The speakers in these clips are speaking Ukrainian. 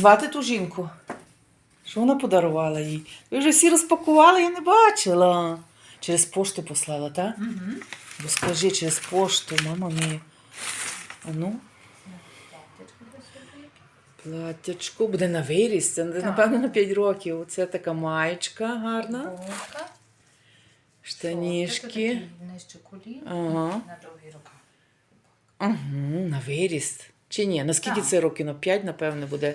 Звати ту жінку. Що вона подарувала їй? Ви вже всі розпакували, я не бачила. Через пошту послала, так? Угу. Бо скажи через пошту, мама мія. А ну, платтячко буде на виріс. Це Так. напевно на 5 років. Це така маєчка гарна. Гумка. Штанішки. Нижче колін. Ага. На довгі рука. Угу, на виріст. Чи ні? Наскільки Так. це років? На 5, напевне, буде.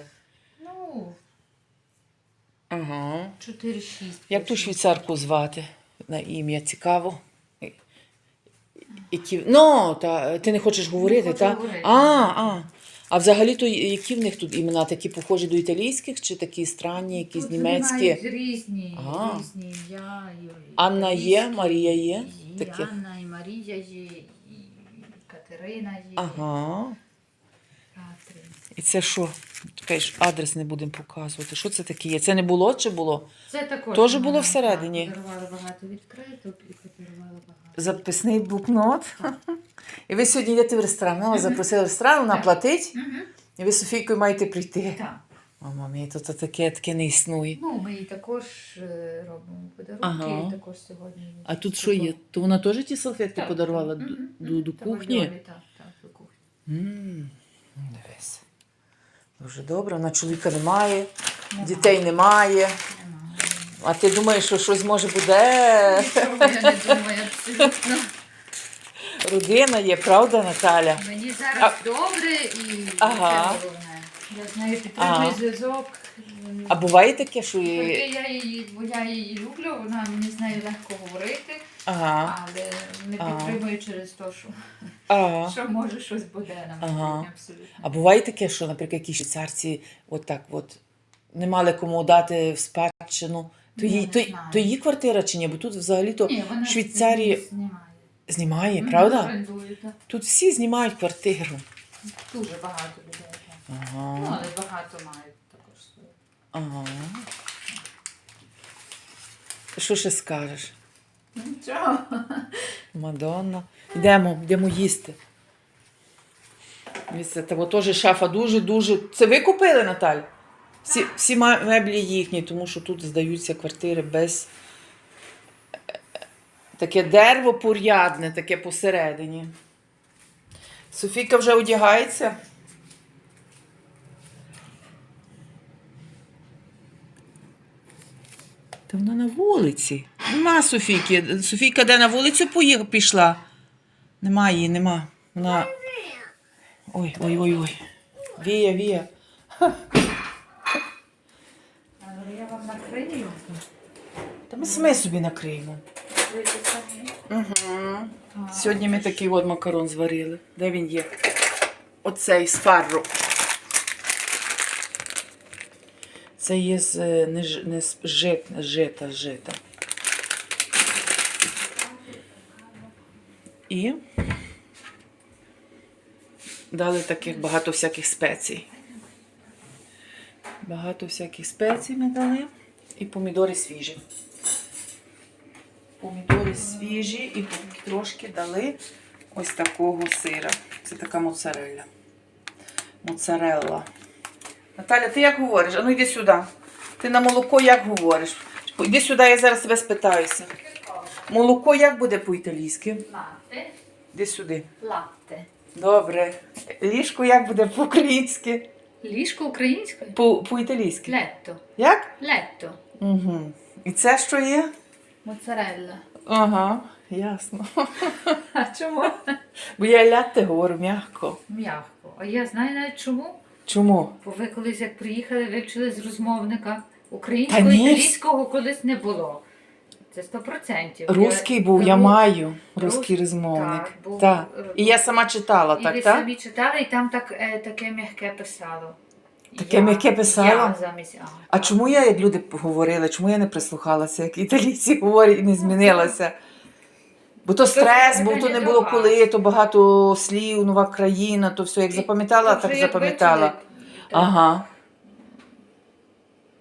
Ага. 4-6. Як ту швейцарку звати на ім'я? Цікаво. Які... Ну, та, ти не хочеш говорити, так? говорити. А, а. А взагалі то які в них тут імена? Такі похожі до італійських чи такі странні, якісь Тут німецькі? мають різні, А. різні і- Анна є, Марія є? І Такі. Анна, і Марія є, і Катерина є. Ага. Катрин. І це що? Чекай, ж, адрес не будемо показувати. Що це таке є? Це не було чи було? Це також. Теж було всередині? так, багато відкриток і багато. Записний блокнот. І ви сьогодні йдете в ресторан. Ми вас запросили в ресторан, вона платить, і ви з Софійкою маєте прийти. Так. Мама мій, то, то таке, таке не існує. Ну, ми їй також е, робимо подарунки, Ага. і також сьогодні. А тут що є? То вона теж ті салфетки Так, подарувала до, до, до кухні? Так, так, до кухні. М, Дивись. Дуже добре, вона чоловіка немає, немає. дітей немає. Немає. А ти думаєш, що щось може буде? Нічого я не думаю абсолютно. Родина є, правда, Наталя? Мені зараз добре і Ага. це головне. Я з нею підтримую Ага. зв'язок. А буває таке, що я її, бо я її люблю, вона мені з нею легко говорити, Ага, але не Ага. підтримую через те, що, ага. що може щось буде на Ага. абсолютно. А буває таке, що, наприклад, якісь швейцарці от так от не мали кому дати в спадщину. То, Ні, її, не то, знаю. то її квартира чи ні? Бо тут взагалі-то Ні, вона Швейцарії знімає. знімає, Мгм, правда? орендує, так. Тут всі знімають квартиру. Дуже багато людей. Так. Ну, але багато мають також свою. ага. Що ще скажеш? Нічого. Мадонна. Йдемо, йдемо їсти. Місце, Та теж шафа дуже-дуже. Це ви купили, Наталь? Всі, всі меблі їхні, тому що тут здаються квартири без. е, Таке дерево порядне, таке посередині. Софійка вже одягається. Та вона на вулиці. Нема Софійки. Софійка де на вулицю поїхала, пішла. Нема її, нема. Вона. Ой, ой, ой, ой. Вія, вія. Але я вам накрию. Та ми самі собі накриємо. Угу. Сьогодні ми такий от макарон зварили. Де він є? Оцей з фарру. Це є з е, не, не з жит, жита, жита. І дали таких багато всяких спецій. Багато всяких спецій ми дали. І помідори свіжі. Помідори свіжі і трошки дали ось такого сира. Це така моцарелла. Моцарелла. Наталя, ти як говориш? А ну йди сюди. Ти на молоко як говориш? Іди сюди, я зараз тебе спитаюся. Молоко як буде по-італійськи? Латте. Іди сюди. Латте. Добре. Ліжко як буде по-українськи? Ліжко українською? По- По-італійськи. Летто. Як? Летто. Угу. І це що є? Моцарелла. Ага, ясно. А чому? Бо я лятте говорю м'яко. М'яко. А я знаю навіть чому. Чому? Бо ви колись як приїхали, вивчили з розмовника Та українського, ні. італійського колись не було. Це 100%. Русський Я був, я маю Рус- русський розмовник. так, Так. е, І я сама читала, І ви так, так? собі читали, і там так, е, таке м'яке писало. Таке м'яке писало? Я замість А. А чому я, як люди говорили, чому я не прислухалася, як італійці говорять і не змінилася? Бо то стрес, був, то не було коли, то багато слів, нова країна, то все як запам'ятала, так запам'ятала. Ага.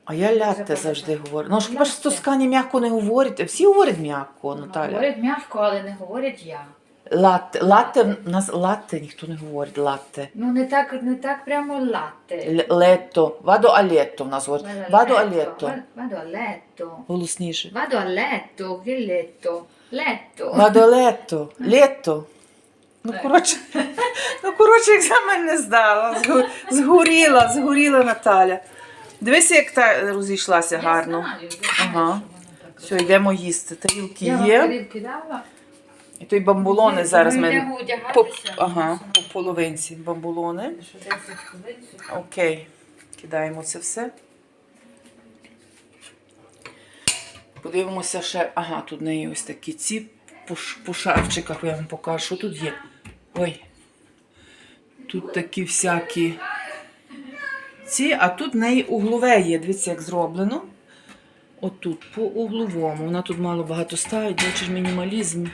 А я лятте завжди говорю. Ну, ж хіба ж в Тоскані м'яко не говорять? Всі говорять м'яко, Ну, Наталя. Говорять м'яко, але не говорять я. Латте. Латте в нас латте, ніхто не говорить латте. Ну не так, не так прямо латте. Летто. Вадо а летто в нас говорить. Вадо а летто. Va- Vado a letto. Голосніше. A letto. Che letto? Letto. Вадо летто. Летто. Ну, коротше, ну, коротше, екзамен не здала. Згоріла, згоріла Наталя. Дивися, як та розійшлася гарно. я Ага. Все, йдемо їсти. Тарілки Я є. тарілки дала. І той бамбулони зараз ми по, ага, по половинці бамбулони. Що 10 хвилин сюди. Окей. Кидаємо це все. Подивимося ще. Ага, тут в неї ось такі ці по, ш- по шарфчиках я вам покажу. Що тут є? Ой. Тут такі всякі ці, а тут в неї углове є. Дивіться, як зроблено. Отут, по угловому. Вона тут мало багато ставить, бачиш, мінімалізм.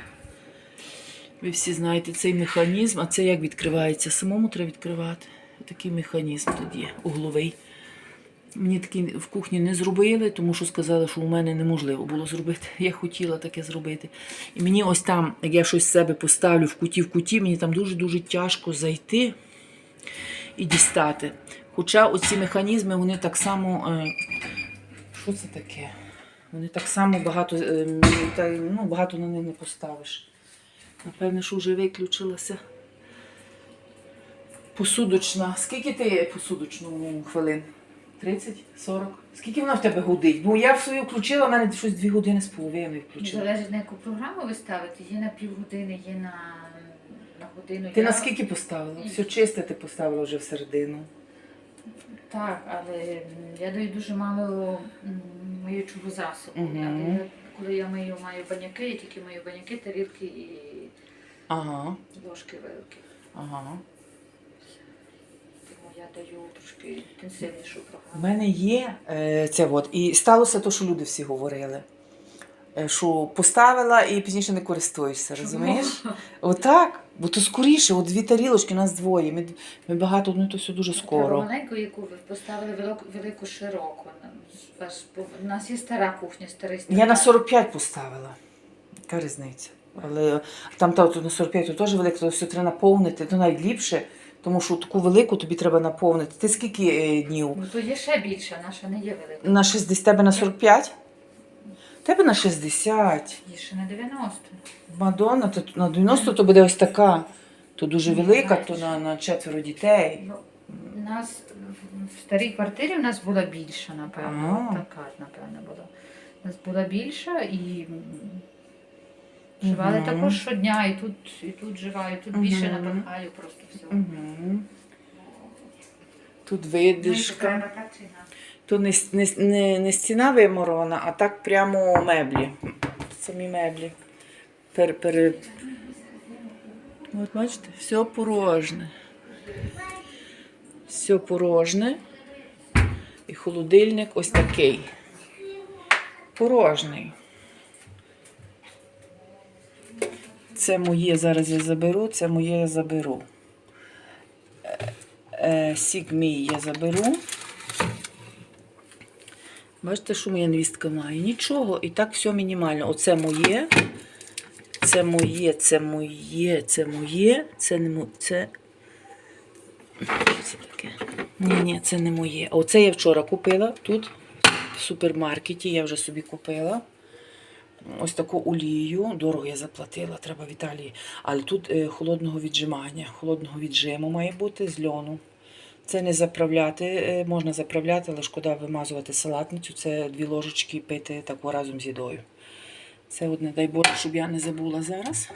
Ви всі знаєте цей механізм, а це як відкривається? Самому треба відкривати. Такий механізм тут є, угловий. Мені такий в кухні не зробили, тому що сказали, що у мене неможливо було зробити. Я хотіла таке зробити. І мені ось там, як я щось себе поставлю в куті в куті, мені там дуже-дуже тяжко зайти і дістати. Хоча оці механізми, вони так само. е, Що це таке? Вони так само багато, е, ну, багато на них не поставиш. Напевне, що вже виключилася. Посудочна. Скільки ти посудочну хвилин? 30? 40? Скільки вона в тебе гудить? Бо я в свою включила, в мене щось 2 години з половиною включила. Залежить на яку програму ви ставите. Є на півгодини, є на, на годину. Ти Я- на скільки поставила? Все чисте ти поставила вже всередину. Так, але я даю дуже мало миючого засобу. Але коли я мию маю баняки, я тільки мию баняки, тарілки і Ага, ложки великі. ага. Тому я даю трошки інтенсивнішу У мене є е, це от. І сталося те, що люди всі говорили. Е, Що поставила і пізніше не користуєшся, розумієш? Отак. Бо то скоріше, от дві тарілочки, нас двоє. Ми, ми багато, ну то все дуже скоро. маленьку, яку ви поставили велику, велику широку. У нас є стара кухня, старий Я стандарт. на 45 поставила. Яка різниця? Але там та, на 45 то теж велика, то все треба наповнити, то навіть ліпше, тому що таку велику тобі треба наповнити. Ти скільки е, днів? Ну, то є ще більше, наша не є велика. На 60 тебе на 45? Тебе на 60. Є ще на 90. Мадонна, то на 90 то буде ось така. То дуже велика, то на, на четверо дітей. Ну, У нас в старій квартирі у нас була більша, напевно. А. Така, напевно, була. У нас була більша і м, живали також щодня, і тут, і тут живаю, тут більше напихаю просто все. Угу. Тут Ну, видишка. інакше. То не, не, не, не стіна вимурована, а так прямо меблі. Самі меблі. Пер, пере... От бачите, все порожне. Все порожне. І холодильник ось такий. Порожний. Це моє зараз я заберу, це моє я заберу. Е, е, Сік мій я заберу. Бачите, що моя невістка має? Нічого. І так все мінімально. Оце моє. Це моє, це моє, це моє, це не моє. Це. Це таке? Ні, ні, це не моє. Оце я вчора купила тут, в супермаркеті. Я вже собі купила. Ось таку олію. Дорого я заплатила, треба в Італії. Але тут е, холодного віджимання, холодного віджиму має бути з льону. Це не заправляти, е, можна заправляти, але шкода вимазувати салатницю. Це дві ложечки пити таку разом з їдою. Це одне, дай Боже, щоб я не забула зараз.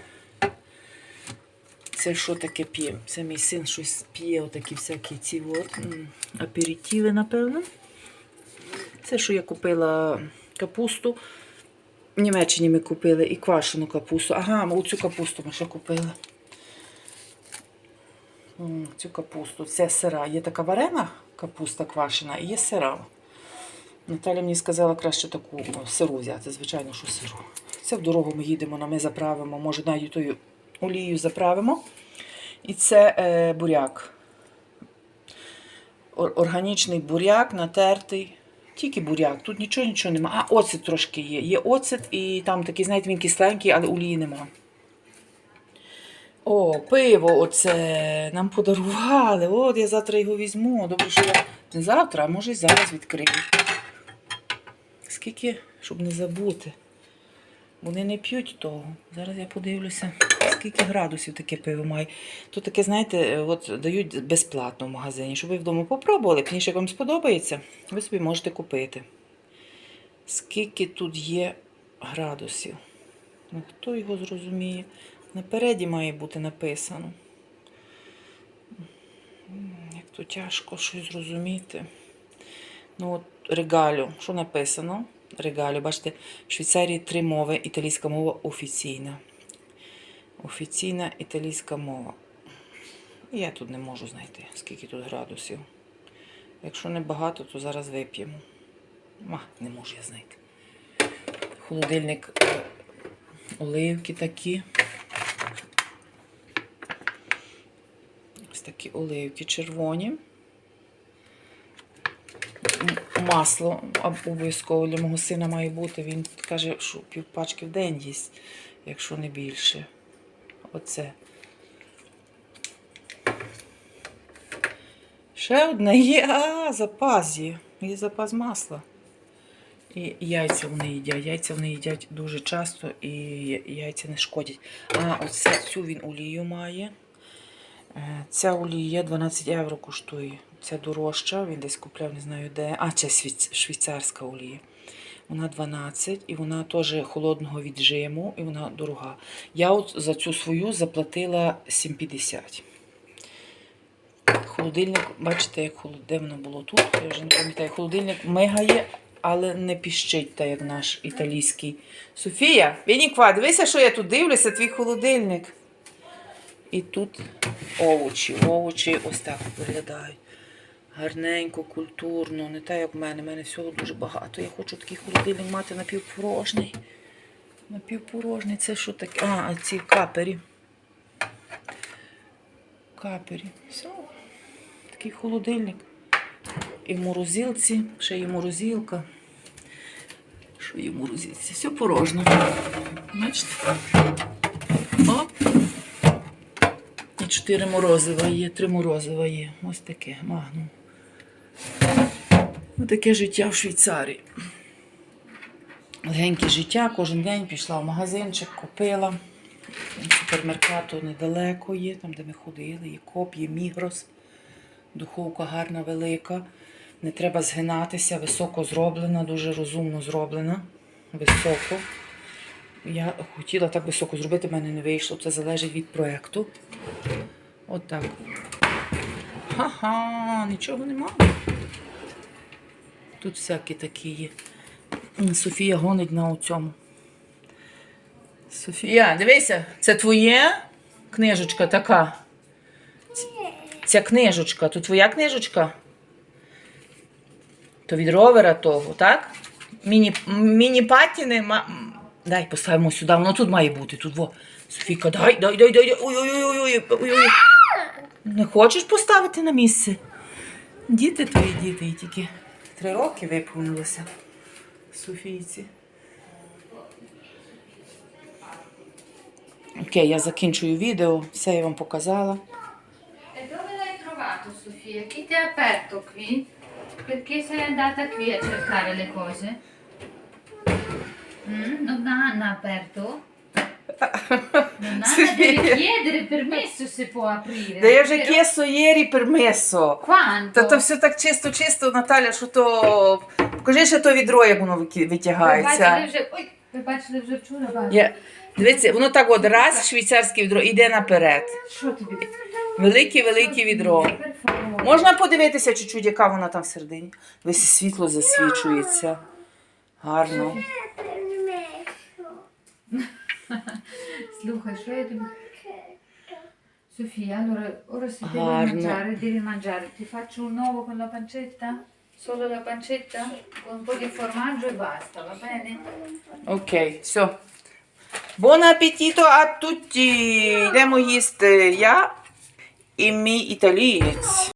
Це що таке п'є? Це мій син щось п'є, отакі всякі ці от, м, напевно. Це, що я купила капусту. В Німеччині ми купили і квашену капусту. Ага, ми оцю капусту ми ще купили. Цю капусту. Це сира. Є така варена капуста квашена і є сира. Наталя мені сказала краще таку сиру взяти, звичайно, що сиру. Це в дорогу ми їдемо, ми заправимо, може навіть тою олією заправимо. І це е, буряк. Органічний буряк, натертий. Тільки буряк, тут нічого нічого немає. А, оцет трошки є. Є оцет і там такий, знаєте, він кисленький, але олії нема. О, пиво оце нам подарували. От я завтра його візьму. Добре, що я не завтра, а може і зараз відкрию. Скільки, щоб не забути. Вони не п'ють того. Зараз я подивлюся, скільки градусів таке пиво має. Тут таке, знаєте, е, от дають безплатно в магазині, щоб ви вдома попробували. Пізніше, як вам сподобається, ви собі можете купити. Скільки тут є градусів? Ну, хто його зрозуміє? Напереді має бути написано. Як то тяжко щось зрозуміти. Ну, от регалю. Що написано? Регалю. Бачите, в Швейцарії три мови. Італійська мова офіційна. Офіційна італійська мова. Я тут не можу знайти, скільки тут градусів. Якщо не багато, то зараз вип'ємо. Не можу я знайти. Холодильник е, оливки такі. Ось такі оливки червоні. Масло обов'язково для мого сина має бути. Він каже, що півпачки в день їсть, якщо не більше. Оце. Ще одне є. А, запас є. Є запас масла. І яйця вони їдять. Яйця вони їдять дуже часто і яйця не шкодять. А, оце цю він олію має. Е, Ця олія 12 євро коштує. Ця дорожча, він десь купляв, не знаю де. А, це швейцарська олія. Вона 12 і вона теж холодного віджиму, і вона дорога. Я от за цю свою заплатила 7,50. Холодильник, бачите, як холод... де воно було тут. Я вже не пам'ятаю. Холодильник мигає, але не піщить, так як наш італійський. Софія, Вініква, дивися, що я тут дивлюся, твій холодильник. І тут овочі. Овочі ось так виглядають. Гарненько, культурно, не так, як в мене. У мене всього дуже багато. Я хочу такий холодильник мати напівпорожний. Напівпорожний. Це що таке? А, ці капері. Капері. Все. Такий холодильник. І в морозилці, ще є морозилка. Що є морозилці? Все порожньо. Бачите? Оп. І чотири морозива є, три морозива є. Ось таке, магнум. Ось таке життя в Швейцарії. Легеньке життя, кожен день пішла в магазинчик, купила. Супермеркату недалеко є, там, де ми ходили, є коп, є мігрос. Духовка гарна, велика. Не треба згинатися, високо зроблена, дуже розумно зроблена. Високо. Я хотіла так високо зробити, в мене не вийшло. Це залежить від проєкту. От. Ха-ха, нічого нема. Тут всякі такі є. Софія гонить на цьому. Софія, дивися, це твоє книжечка така. Ця книжечка, то твоя книжечка? То від ровера того, так? Міні, міні-патіни. Ма... Дай поставимо сюди, воно тут має бути. Тут во. Софійка, дай, дай, дай, дай. Ой-ой-ой. Не хочеш поставити на місце? Діти твої діти, і тільки три роки виповнилося Софійці. Окей, я закінчую відео, все я вам показала. E dove l'hai trovato Sofia? Chi ti ha aperto qui? Perché sei andata qui a cercare le cose? Mm, non Anna ha aperto? Non deve chiedere permesso se può aprire. Да я вже vero? кесо єрі пермесо. Quanto? Та то все так чисто, чисто, Наталя, що то. Покажи ще то відро, як воно вики- Ви бачили витягається. вже, ой, ви бачили вже вчора, бачите? Я... Дивіться, воно так от раз швейцарське відро іде наперед. Що тобі? Велике-велике відро. Можна подивитися чуть-чуть, яка вона там всередині. Весь світло засвічується. Гарно. Слухай, що я тобі... Sofia, allora ora se devi Arno. mangiare, devi mangiare. Ti faccio un uovo con la pancetta? Solo la pancetta? Con un po' di formaggio e basta, va bene? Окей, все. Бон апетіто а тутті. Йдемо їсти я і мій італієць.